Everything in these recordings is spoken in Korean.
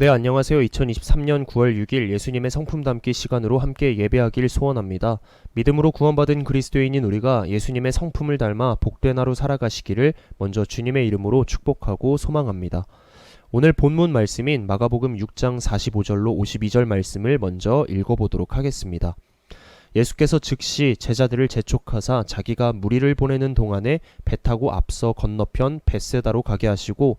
네, 안녕하세요. 2023년 9월 6일 예수님의 성품 담기 시간으로 함께 예배하길 소원합니다. 믿음으로 구원받은 그리스도인인 우리가 예수님의 성품을 닮아 복된 하루 살아가시기를 먼저 주님의 이름으로 축복하고 소망합니다. 오늘 본문 말씀인 마가복음 6장 45절로 52절 말씀을 먼저 읽어보도록 하겠습니다. 예수께서 즉시 제자들을 재촉하사 자기가 무리를 보내는 동안에 배 타고 앞서 건너편 벳세다로 가게 하시고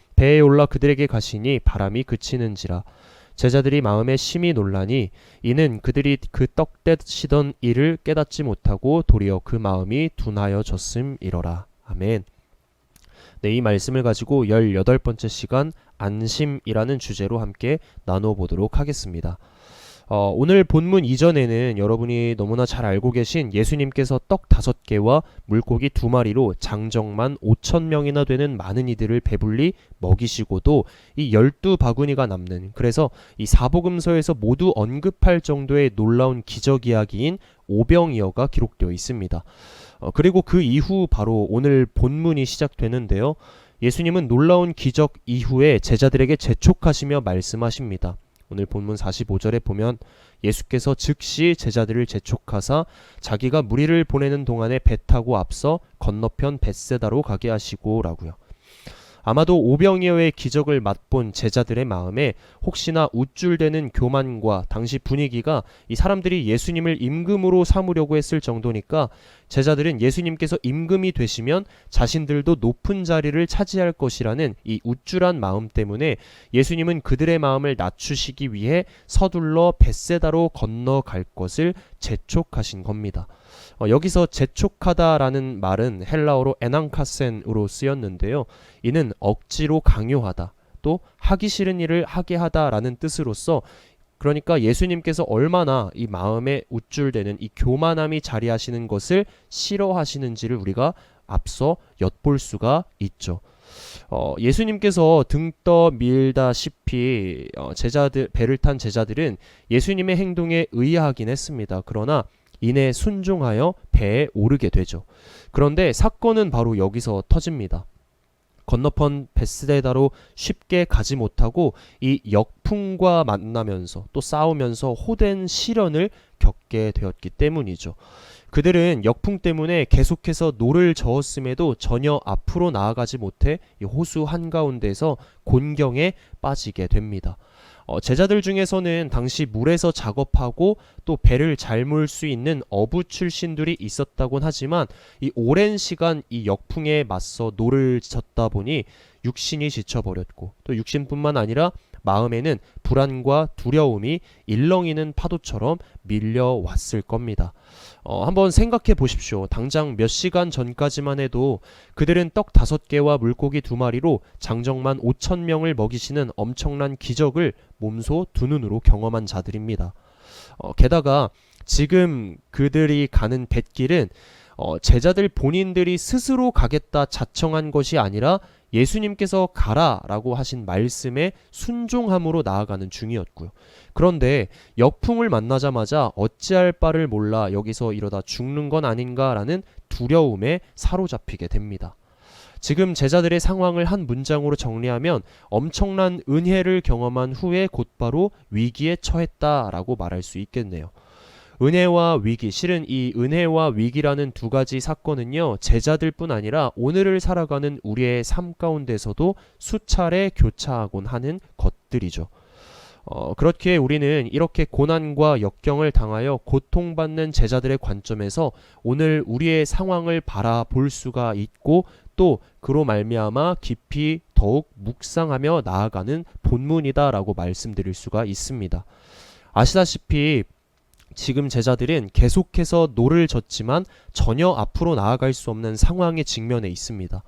배에 올라 그들에게 가시니 바람이 그치는지라 제자들이 마음에 심히 놀라니 이는 그들이 그떡 떼시던 일을 깨닫지 못하고 도리어 그 마음이 둔하여졌음이러라 아멘. 네, 이 말씀을 가지고 18번째 시간 안심이라는 주제로 함께 나누어 보도록 하겠습니다. 어, 오늘 본문 이전에는 여러분이 너무나 잘 알고 계신 예수님께서 떡 다섯 개와 물고기 두 마리로 장정만 5천 명이나 되는 많은 이들을 배불리 먹이시고도 이 열두 바구니가 남는 그래서 이 사복음서에서 모두 언급할 정도의 놀라운 기적 이야기인 오병이어가 기록되어 있습니다. 어, 그리고 그 이후 바로 오늘 본문이 시작되는데요. 예수님은 놀라운 기적 이후에 제자들에게 재촉하시며 말씀하십니다. 오늘 본문 45절에 보면 예수께서 즉시 제자들을 재촉하사 자기가 무리를 보내는 동안에 배 타고 앞서 건너편 벳세다로 가게 하시고라고요. 아마도 오병이어의 기적을 맛본 제자들의 마음에 혹시나 우쭐대는 교만과 당시 분위기가 이 사람들이 예수님을 임금으로 삼으려고 했을 정도니까 제자들은 예수님께서 임금이 되시면 자신들도 높은 자리를 차지할 것이라는 이 우쭐한 마음 때문에 예수님은 그들의 마음을 낮추시기 위해 서둘러 벳세다로 건너갈 것을 재촉하신 겁니다. 어, 여기서 재촉하다라는 말은 헬라어로 에난카센으로 쓰였는데요. 이는 억지로 강요하다, 또 하기 싫은 일을 하게 하다라는 뜻으로서 그러니까 예수님께서 얼마나 이 마음에 우쭐대는 이 교만함이 자리하시는 것을 싫어하시는지를 우리가 앞서 엿볼 수가 있죠. 어, 예수님께서 등떠 밀다시피 어, 제자들 배를 탄 제자들은 예수님의 행동에 의아하긴 했습니다. 그러나 이내 순종하여 배에 오르게 되죠. 그런데 사건은 바로 여기서 터집니다. 건너편 베스데다로 쉽게 가지 못하고 이 역풍과 만나면서 또 싸우면서 호된 시련을 겪게 되었기 때문이죠. 그들은 역풍 때문에 계속해서 노를 저었음에도 전혀 앞으로 나아가지 못해 이 호수 한가운데서 곤경에 빠지게 됩니다. 어, 제자들 중에서는 당시 물에서 작업하고 또 배를 잘몰수 있는 어부 출신들이 있었다곤 하지만 이 오랜 시간 이 역풍에 맞서 노를 젓다 보니 육신이 지쳐버렸고 또 육신뿐만 아니라 마음에는 불안과 두려움이 일렁이는 파도처럼 밀려왔을 겁니다. 어, 한번 생각해 보십시오. 당장 몇 시간 전까지만 해도 그들은 떡 다섯 개와 물고기 두 마리로 장정만 5천 명을 먹이시는 엄청난 기적을 몸소 두 눈으로 경험한 자들입니다. 어, 게다가 지금 그들이 가는 뱃길은 어, 제자들 본인들이 스스로 가겠다 자청한 것이 아니라 예수님께서 가라라고 하신 말씀에 순종함으로 나아가는 중이었고요. 그런데 역풍을 만나자마자 어찌할 바를 몰라 여기서 이러다 죽는 건 아닌가라는 두려움에 사로잡히게 됩니다. 지금 제자들의 상황을 한 문장으로 정리하면 엄청난 은혜를 경험한 후에 곧바로 위기에 처했다라고 말할 수 있겠네요. 은혜와 위기, 실은 이 은혜와 위기라는 두 가지 사건은요, 제자들뿐 아니라 오늘을 살아가는 우리의 삶 가운데서도 수차례 교차하곤 하는 것들이죠. 어, 그렇기에 우리는 이렇게 고난과 역경을 당하여 고통받는 제자들의 관점에서 오늘 우리의 상황을 바라볼 수가 있고 또 그로 말미암아 깊이 더욱 묵상하며 나아가는 본문이다라고 말씀드릴 수가 있습니다. 아시다시피 지금 제자들은 계속해서 노를 졌지만 전혀 앞으로 나아갈 수 없는 상황에 직면해 있습니다.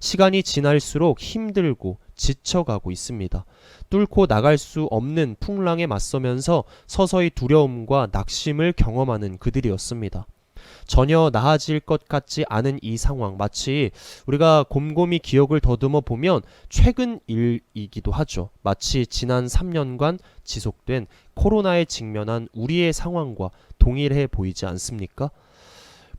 시간이 지날수록 힘들고 지쳐가고 있습니다. 뚫고 나갈 수 없는 풍랑에 맞서면서 서서히 두려움과 낙심을 경험하는 그들이었습니다. 전혀 나아질 것 같지 않은 이 상황 마치 우리가 곰곰이 기억을 더듬어 보면 최근 일이기도 하죠. 마치 지난 3년간 지속된 코로나에 직면한 우리의 상황과 동일해 보이지 않습니까?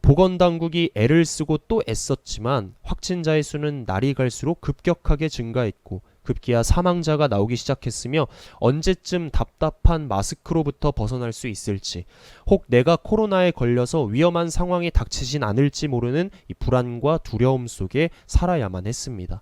보건당국이 애를 쓰고 또 애썼지만 확진자의 수는 날이 갈수록 급격하게 증가했고 급기야 사망자가 나오기 시작했으며 언제쯤 답답한 마스크로부터 벗어날 수 있을지 혹 내가 코로나에 걸려서 위험한 상황이 닥치진 않을지 모르는 이 불안과 두려움 속에 살아야만 했습니다.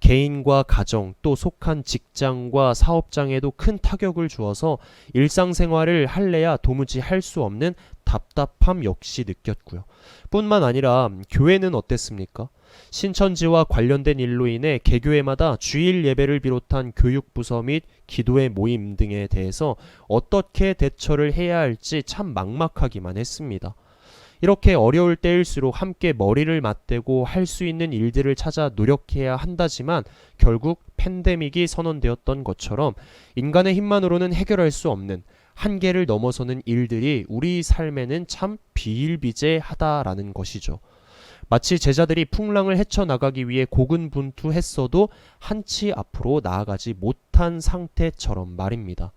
개인과 가정 또 속한 직장과 사업장에도 큰 타격을 주어서 일상생활을 할래야 도무지 할 수 없는 답답함 역시 느꼈고요. 뿐만 아니라 교회는 어땠습니까? 신천지와 관련된 일로 인해 개교회마다 주일 예배를 비롯한 교육 부서 및 기도회 모임 등에 대해서 어떻게 대처를 해야 할지 참 막막하기만 했습니다. 이렇게 어려울 때일수록 함께 머리를 맞대고 할 수 있는 일들을 찾아 노력해야 한다지만 결국 팬데믹이 선언되었던 것처럼 인간의 힘만으로는 해결할 수 없는 한계를 넘어서는 일들이 우리 삶에는 참 비일비재하다라는 것이죠. 마치 제자들이 풍랑을 헤쳐나가기 위해 고군분투했어도 한치 앞으로 나아가지 못한 상태처럼 말입니다.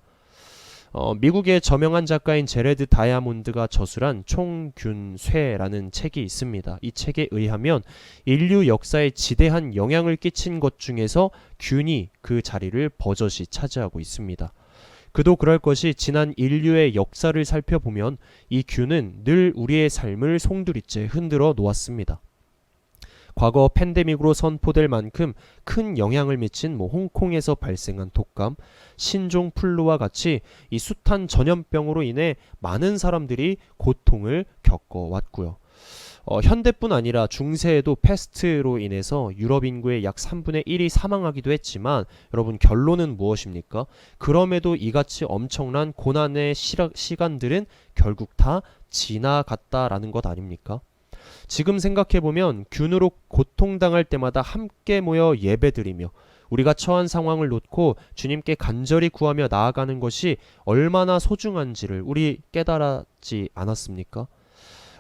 어, 미국의 저명한 작가인 제레드 다이아몬드가 저술한 총균쇠라는 책이 있습니다. 이 책에 의하면 인류 역사에 지대한 영향을 끼친 것 중에서 균이 그 자리를 버젓이 차지하고 있습니다. 그도 그럴 것이 지난 인류의 역사를 살펴보면 이 균은 늘 우리의 삶을 송두리째 흔들어 놓았습니다. 과거 팬데믹으로 선포될 만큼 큰 영향을 미친 뭐 홍콩에서 발생한 독감, 신종 플루와 같이 이 숱한 전염병으로 인해 많은 사람들이 고통을 겪어왔고요. 어, 현대뿐 아니라 중세에도 패스트로 인해서 유럽 인구의 약 3분의 1이 사망하기도 했지만 여러분 결론은 무엇입니까? 그럼에도 이같이 엄청난 고난의 시간들은 결국 다 지나갔다라는 것 아닙니까? 지금 생각해보면 균으로 고통당할 때마다 함께 모여 예배드리며 우리가 처한 상황을 놓고 주님께 간절히 구하며 나아가는 것이 얼마나 소중한지를 우리 깨달았지 않았습니까?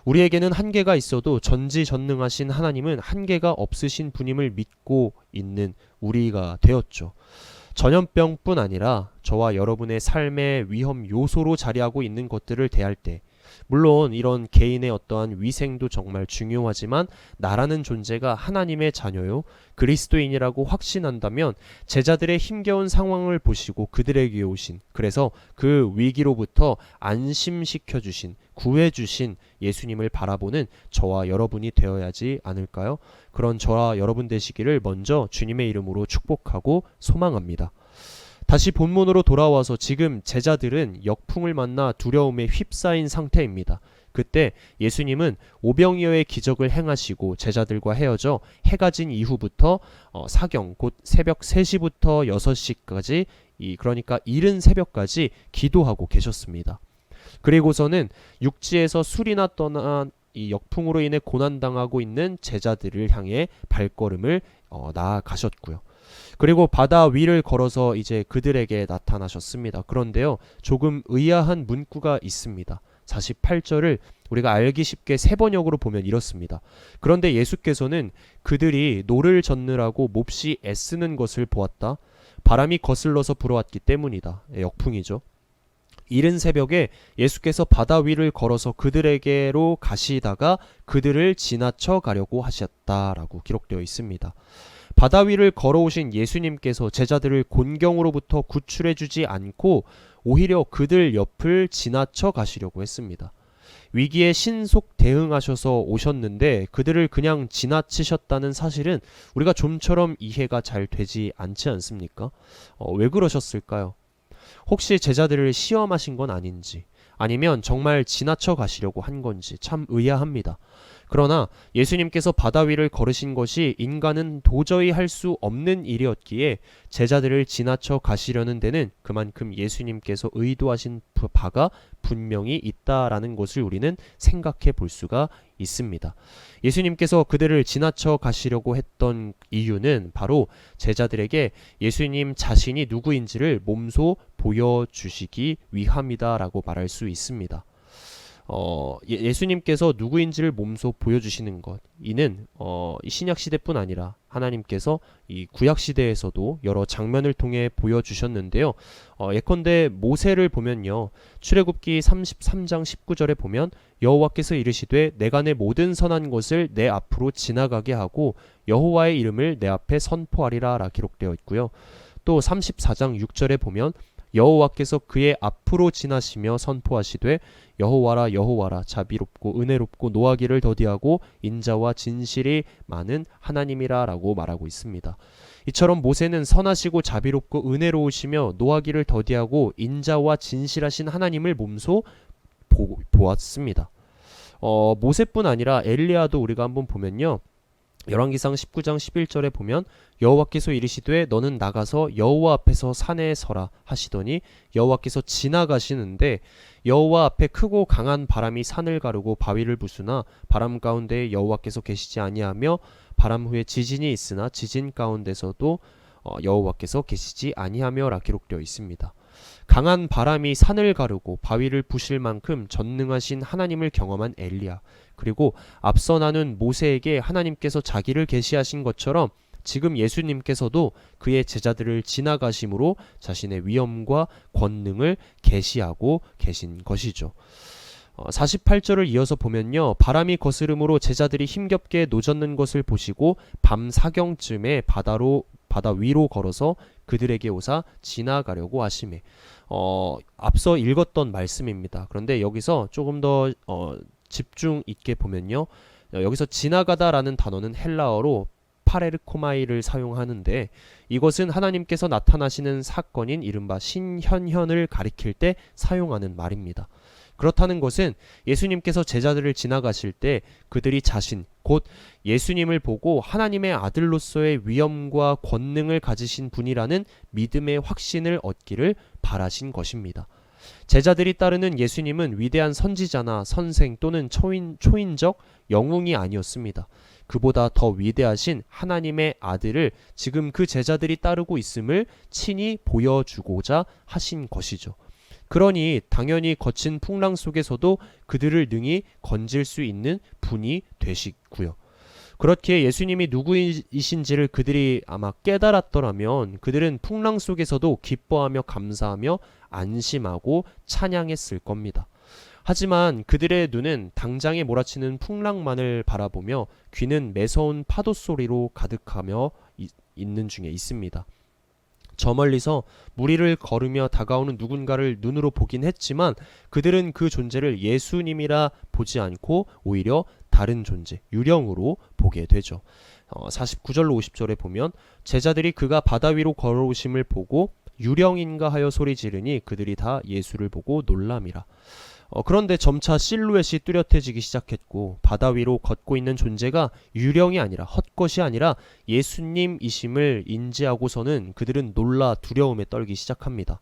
우리에게는 한계가 있어도 전지전능하신 하나님은 한계가 없으신 분임을 믿고 있는 우리가 되었죠. 전염병뿐 아니라 저와 여러분의 삶의 위험 요소로 자리하고 있는 것들을 대할 때 물론 이런 개인의 어떠한 위생도 정말 중요하지만 나라는 존재가 하나님의 자녀요 그리스도인이라고 확신한다면 제자들의 힘겨운 상황을 보시고 그들에게 오신 그래서 그 위기로부터 안심시켜 주신 구해 주신 예수님을 바라보는 저와 여러분이 되어야지 않을까요? 그런 저와 여러분 되시기를 먼저 주님의 이름으로 축복하고 소망합니다. 다시 본문으로 돌아와서 지금 제자들은 역풍을 만나 두려움에 휩싸인 상태입니다. 그때 예수님은 오병이어의 기적을 행하시고 제자들과 헤어져 해가 진 이후부터 어, 사경 곧 새벽 3시부터 6시까지 이 그러니까 이른 새벽까지 기도하고 계셨습니다. 그리고서는 육지에서 술이나 떠난 이 역풍으로 인해 고난당하고 있는 제자들을 향해 발걸음을 어, 나아가셨고요. 그리고 바다 위를 걸어서 이제 그들에게 나타나셨습니다. 그런데요, 조금 의아한 문구가 있습니다. 48절을 우리가 알기 쉽게 세 번역으로 보면 이렇습니다. 그런데 예수께서는 그들이 노를 젓느라고 몹시 애쓰는 것을 보았다. 바람이 거슬러서 불어왔기 때문이다. 예, 역풍이죠. 이른 새벽에 예수께서 바다 위를 걸어서 그들에게로 가시다가 그들을 지나쳐 가려고 하셨다라고 기록되어 있습니다. 바다 위를 걸어오신 예수님께서 제자들을 곤경으로부터 구출해 주지 않고 오히려 그들 옆을 지나쳐 가시려고 했습니다. 위기에 신속 대응하셔서 오셨는데 그들을 그냥 지나치셨다는 사실은 우리가 좀처럼 이해가 잘 되지 않지 않습니까? 어, 왜 그러셨을까요? 혹시 제자들을 시험하신 건 아닌지 아니면 정말 지나쳐 가시려고 한 건지 참 의아합니다. 그러나 예수님께서 바다 위를 걸으신 것이 인간은 도저히 할 수 없는 일이었기에 제자들을 지나쳐 가시려는 데는 그만큼 예수님께서 의도하신 바가 분명히 있다라는 것을 우리는 생각해 볼 수가 있습니다. 예수님께서 그들을 지나쳐 가시려고 했던 이유는 바로 제자들에게 예수님 자신이 누구인지를 몸소 보여주시기 위함이다라고 말할 수 있습니다. 어, 예- 예수님께서 누구인지를 몸소 보여주시는 것 이는 어, 이 신약 시대뿐 아니라 하나님께서 이 구약 시대에서도 여러 장면을 통해 보여주셨는데요. 어, 예컨대 모세를 보면요, 출애굽기 33장 19절에 보면 여호와께서 이르시되 내가 내 모든 선한 것을 내 앞으로 지나가게 하고 여호와의 이름을 내 앞에 선포하리라라 기록되어 있고요. 또 34장 6절에 보면 여호와께서 그의 앞으로 지나시며 선포하시되 여호와라 여호와라 자비롭고 은혜롭고 노하기를 더디하고 인자와 진실이 많은 하나님이라라고 말하고 있습니다. 이처럼 모세는 선하시고 자비롭고 은혜로우시며 노하기를 더디하고 인자와 진실하신 하나님을 몸소 보, 보았습니다. 어, 모세뿐 아니라 엘리야도 우리가 한번 보면요. 열왕기상 19장 11절에 보면 여호와께서 이르시되 너는 나가서 여호와 앞에서 산에 서라 하시더니 여호와께서 지나가시는데 여호와 앞에 크고 강한 바람이 산을 가르고 바위를 부수나 바람 가운데 여호와께서 계시지 아니하며 바람 후에 지진이 있으나 지진 가운데서도 어, 여호와께서 계시지 아니하며라 기록되어 있습니다. 강한 바람이 산을 가르고 바위를 부실 만큼 전능하신 하나님을 경험한 엘리야 그리고 앞서 나눈 모세에게 하나님께서 자기를 계시하신 것처럼 지금 예수님께서도 그의 제자들을 지나가심으로 자신의 위엄과 권능을 계시하고 계신 것이죠. 어, 48절을 이어서 보면요. 바람이 거스름으로 제자들이 힘겹게 노젓는 것을 보시고 밤 사경쯤에 바다로 바다 위로 걸어서 그들에게 오사 지나가려고 하심에 어, 앞서 읽었던 말씀입니다. 그런데 여기서 조금 더 어, 집중 있게 보면요. 어, 여기서 지나가다라는 단어는 헬라어로 파레르코마이를 사용하는데 이것은 하나님께서 나타나시는 사건인 이른바 신현현을 가리킬 때 사용하는 말입니다. 그렇다는 것은 예수님께서 제자들을 지나가실 때 그들이 자신 곧 예수님을 보고 하나님의 아들로서의 위엄과 권능을 가지신 분이라는 믿음의 확신을 얻기를 바라신 것입니다. 제자들이 따르는 예수님은 위대한 선지자나 선생 또는 초인, 초인적 영웅이 아니었습니다. 그보다 더 위대하신 하나님의 아들을 지금 그 제자들이 따르고 있음을 친히 보여주고자 하신 것이죠. 그러니 당연히 거친 풍랑 속에서도 그들을 능히 건질 수 있는 분이 되시고요. 그렇기에 예수님이 누구이신지를 그들이 아마 깨달았더라면 그들은 풍랑 속에서도 기뻐하며 감사하며 안심하고 찬양했을 겁니다. 하지만 그들의 눈은 당장에 몰아치는 풍랑만을 바라보며 귀는 매서운 파도 소리로 가득하며 이- 있는 중에 있습니다. 저 멀리서 무리를 걸으며 다가오는 누군가를 눈으로 보긴 했지만 그들은 그 존재를 예수님이라 보지 않고 오히려 다른 존재, 유령으로 보게 되죠. 어, 49절로 50절에 보면 제자들이 그가 바다 위로 걸어오심을 보고 유령인가 하여 소리 지르니 그들이 다 예수를 보고 놀람이라. 어, 그런데 점차 실루엣이 뚜렷해지기 시작했고 바다 위로 걷고 있는 존재가 유령이 아니라 헛것이 아니라 예수님이심을 인지하고서는 그들은 놀라 두려움에 떨기 시작합니다.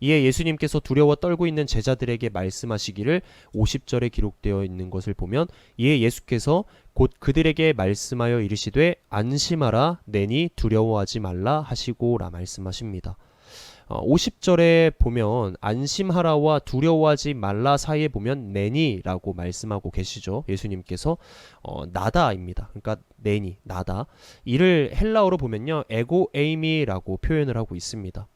이에 예수님께서 두려워 떨고 있는 제자들에게 말씀하시기를 50절에 기록되어 있는 것을 보면 이에 예수께서 곧 그들에게 말씀하여 이르시되 안심하라 내니 두려워하지 말라 하시고라 말씀하십니다. 어, 50절에 보면 안심하라와 두려워하지 말라 사이에 보면 내니라고 말씀하고 계시죠. 예수님께서 어, 나다입니다. 그러니까 내니 나다. 이를 헬라어로 보면요. 에고 에이미라고 표현을 하고 있습니다.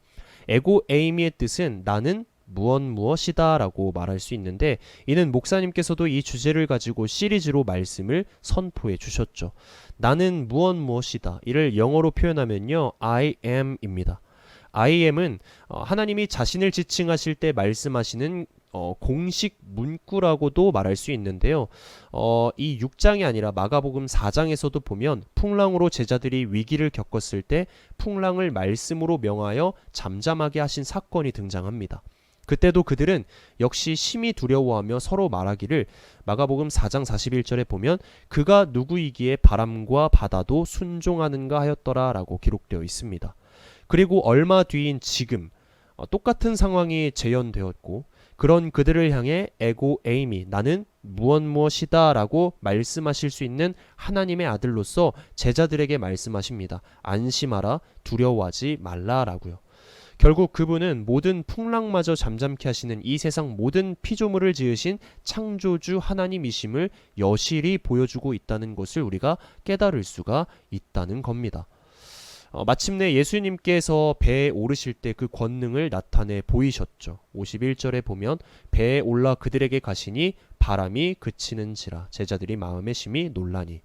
에고 에이미의 뜻은 나는 무엇 무엇이다라고 말할 수 있는데 이는 목사님께서도 이 주제를 가지고 시리즈로 말씀을 선포해 주셨죠. 나는 무엇 무엇이다. 이를 영어로 표현하면요. I am입니다. I am은 어, 하나님이 자신을 지칭하실 때 말씀하시는 어, 공식 문구라고도 말할 수 있는데요. 어, 이 6장이 아니라 마가복음 4장에서도 보면 풍랑으로 제자들이 위기를 겪었을 때 풍랑을 말씀으로 명하여 잠잠하게 하신 사건이 등장합니다. 그때도 그들은 역시 심히 두려워하며 서로 말하기를 마가복음 4장 41절에 보면 그가 누구이기에 바람과 바다도 순종하는가 하였더라라고 기록되어 있습니다. 그리고 얼마 뒤인 지금 어, 똑같은 상황이 재현되었고 그런 그들을 향해 에고 에이미 나는 무엇 무엇이다라고 말씀하실 수 있는 하나님의 아들로서 제자들에게 말씀하십니다. 안심하라 두려워하지 말라라고요. 결국 그분은 모든 풍랑마저 잠잠케 하시는 이 세상 모든 피조물을 지으신 창조주 하나님이심을 여실히 보여주고 있다는 것을 우리가 깨달을 수가 있다는 겁니다. 어, 마침내 예수님께서 배에 오르실 때 그 권능을 나타내 보이셨죠. 51절에 보면 배에 올라 그들에게 가시니 바람이 그치는지라 제자들이 마음에 심히 놀라니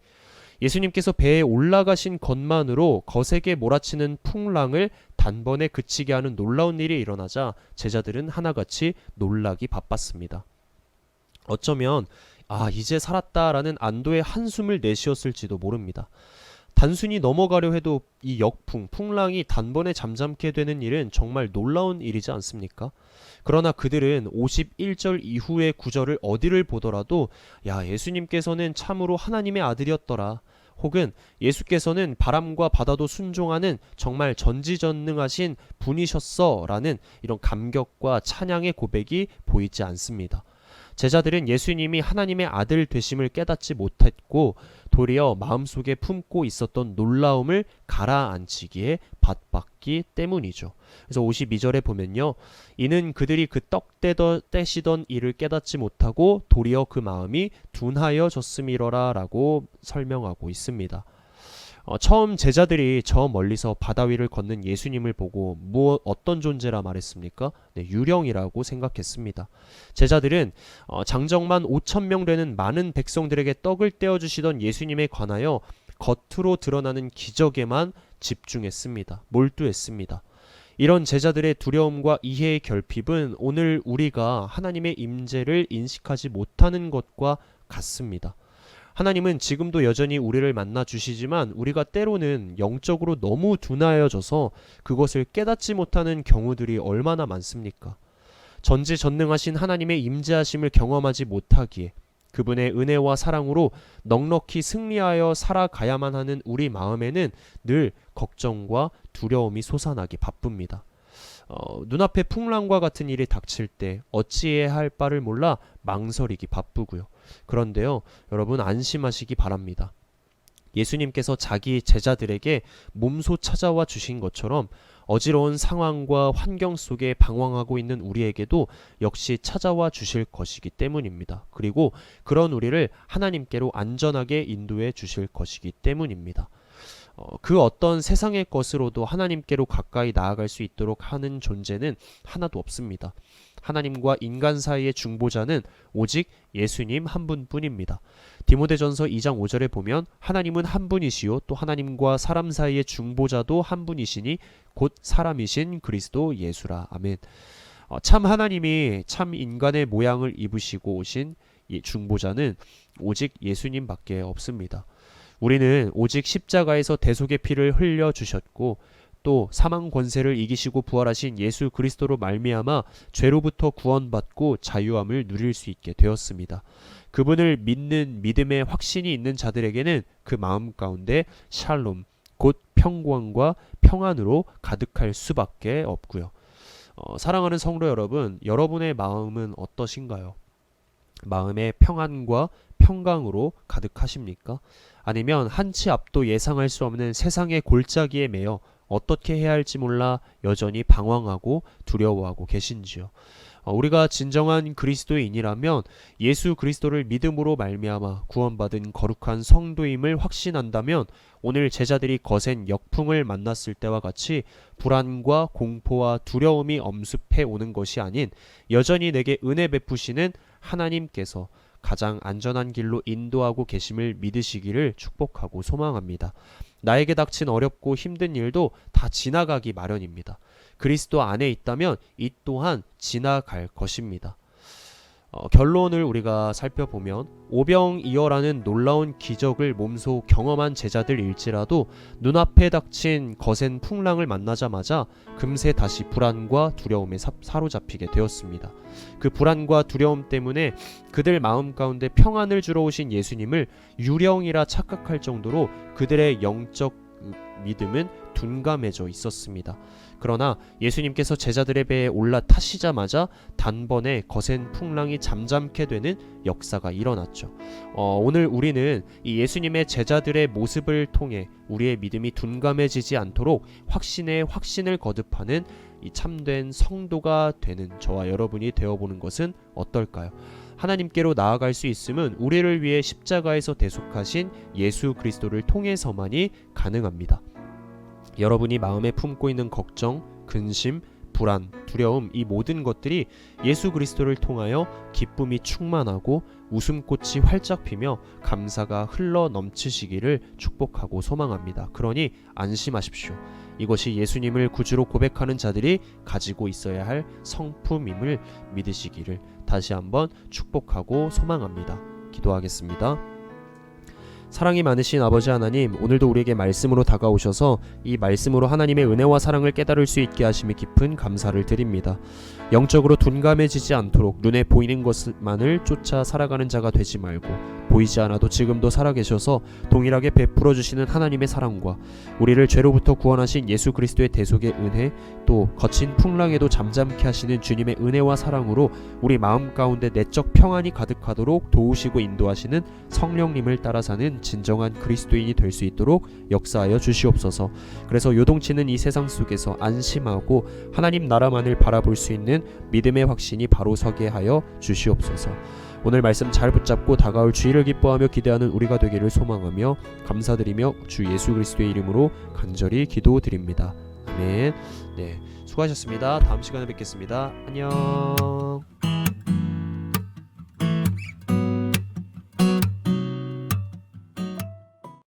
예수님께서 배에 올라가신 것만으로 거세게 몰아치는 풍랑을 단번에 그치게 하는 놀라운 일이 일어나자 제자들은 하나같이 놀라기 바빴습니다. 어쩌면 아 이제 살았다라는 안도의 한숨을 내쉬었을지도 모릅니다. 단순히 넘어가려 해도 이 역풍, 풍랑이 단번에 잠잠게 되는 일은 정말 놀라운 일이지 않습니까? 그러나 그들은 51절 이후의 구절을 어디를 보더라도 야, 예수님께서는 참으로 하나님의 아들이었더라. 혹은 예수께서는 바람과 바다도 순종하는 정말 전지전능하신 분이셨어. 라는 이런 감격과 찬양의 고백이 보이지 않습니다. 제자들은 예수님이 하나님의 아들 되심을 깨닫지 못했고 도리어 마음속에 품고 있었던 놀라움을 가라앉히기에 바빴기 때문이죠. 그래서 52절에 보면요. 이는 그들이 그 떡 떼시던 일을 깨닫지 못하고 도리어 그 마음이 둔하여 졌음이러라 라고 설명하고 있습니다. 어, 처음 제자들이 저 멀리서 바다 위를 걷는 예수님을 보고 무엇 어떤 존재라 말했습니까? 네, 유령이라고 생각했습니다. 제자들은 어, 장정만 5천 명 되는 많은 백성들에게 떡을 떼어 주시던 예수님에 관하여 겉으로 드러나는 기적에만 집중했습니다. 몰두했습니다. 이런 제자들의 두려움과 이해의 결핍은 오늘 우리가 하나님의 임재를 인식하지 못하는 것과 같습니다. 하나님은 지금도 여전히 우리를 만나 주시지만 우리가 때로는 영적으로 너무 둔하여져서 그것을 깨닫지 못하는 경우들이 얼마나 많습니까? 전지전능하신 하나님의 임재하심을 경험하지 못하기에 그분의 은혜와 사랑으로 넉넉히 승리하여 살아가야만 하는 우리 마음에는 늘 걱정과 두려움이 솟아나기 바쁩니다. 어, 눈앞에 풍랑과 같은 일이 닥칠 때 어찌해야 할 바를 몰라 망설이기 바쁘고요. 그런데요, 여러분 안심하시기 바랍니다. 예수님께서 자기 제자들에게 몸소 찾아와 주신 것처럼 어지러운 상황과 환경 속에 방황하고 있는 우리에게도 역시 찾아와 주실 것이기 때문입니다. 그리고 그런 우리를 하나님께로 안전하게 인도해 주실 것이기 때문입니다. 어, 그 어떤 세상의 것으로도 하나님께로 가까이 나아갈 수 있도록 하는 존재는 하나도 없습니다. 하나님과 인간 사이의 중보자는 오직 예수님 한 분뿐입니다. 디모데전서 2장 5절에 보면 하나님은 한 분이시요 또 하나님과 사람 사이의 중보자도 한 분이시니 곧 사람이신 그리스도 예수라. 아멘. 어, 참 하나님이 참 인간의 모양을 입으시고 오신 이 중보자는 오직 예수님밖에 없습니다. 우리는 오직 십자가에서 대속의 피를 흘려 주셨고 또 사망 권세를 이기시고 부활하신 예수 그리스도로 말미암아 죄로부터 구원받고 자유함을 누릴 수 있게 되었습니다. 그분을 믿는 믿음의 확신이 있는 자들에게는 그 마음 가운데 샬롬 곧 평강과 평안으로 가득할 수밖에 없고요. 어, 사랑하는 성도 여러분, 여러분의 마음은 어떠신가요? 마음의 평안과 평강으로 가득하십니까? 아니면 한치 앞도 예상할 수 없는 세상의 골짜기에 매여 어떻게 해야 할지 몰라 여전히 방황하고 두려워하고 계신지요. 어, 우리가 진정한 그리스도인이라면 예수 그리스도를 믿음으로 말미암아 구원받은 거룩한 성도임을 확신한다면 오늘 제자들이 거센 역풍을 만났을 때와 같이 불안과 공포와 두려움이 엄습해 오는 것이 아닌 여전히 내게 은혜 베푸시는 하나님께서 가장 안전한 길로 인도하고 계심을 믿으시기를 축복하고 소망합니다. 나에게 닥친 어렵고 힘든 일도 다 지나가기 마련입니다. 그리스도 안에 있다면 이 또한 지나갈 것입니다. 어, 결론을 우리가 살펴보면 오병이어라는 놀라운 기적을 몸소 경험한 제자들일지라도 눈앞에 닥친 거센 풍랑을 만나자마자 금세 다시 불안과 두려움에 사, 사로잡히게 되었습니다. 그 불안과 두려움 때문에 그들 마음 가운데 평안을 주러 오신 예수님을 유령이라 착각할 정도로 그들의 영적 믿음은 둔감해져 있었습니다. 그러나 예수님께서 제자들의 배에 올라타시자마자 단번에 거센 풍랑이 잠잠케 되는 역사가 일어났죠. 어, 오늘 우리는 이 예수님의 제자들의 모습을 통해 우리의 믿음이 둔감해지지 않도록 확신에 확신을 거듭하는 이 참된 성도가 되는 저와 여러분이 되어보는 것은 어떨까요? 하나님께로 나아갈 수 있음은 우리를 위해 십자가에서 대속하신 예수 그리스도를 통해서만이 가능합니다. 여러분이 마음에 품고 있는 걱정, 근심, 불안, 두려움 이 모든 것들이 예수 그리스도를 통하여 기쁨이 충만하고 웃음꽃이 활짝 피며 감사가 흘러 넘치시기를 축복하고 소망합니다. 그러니 안심하십시오. 이것이 예수님을 구주로 고백하는 자들이 가지고 있어야 할 성품임을 믿으시기를 다시 한번 축복하고 소망합니다. 기도하겠습니다. 사랑이 많으신 아버지 하나님, 오늘도 우리에게 말씀으로 다가오셔서 이 말씀으로 하나님의 은혜와 사랑을 깨달을 수 있게 하심에 깊은 감사를 드립니다. 영적으로 둔감해지지 않도록 눈에 보이는 것만을 쫓아 살아가는 자가 되지 말고 보이지 않아도 지금도 살아계셔서 동일하게 베풀어 주시는 하나님의 사랑과 우리를 죄로부터 구원하신 예수 그리스도의 대속의 은혜 또 거친 풍랑에도 잠잠케 하시는 주님의 은혜와 사랑으로 우리 마음 가운데 내적 평안이 가득하도록 도우시고 인도하시는 성령님을 따라 사는 진정한 그리스도인이 될 수 있도록 역사하여 주시옵소서. 그래서 요동치는 이 세상 속에서 안심하고 하나님 나라만을 바라볼 수 있는 믿음의 확신이 바로 서게 하여 주시옵소서. 오늘 말씀 잘 붙잡고 다가올 주일을 기뻐하며 기대하는 우리가 되기를 소망하며 감사드리며 주 예수 그리스도의 이름으로 간절히 기도드립니다. 아멘. 네, 수고하셨습니다. 다음 시간에 뵙겠습니다. 안녕.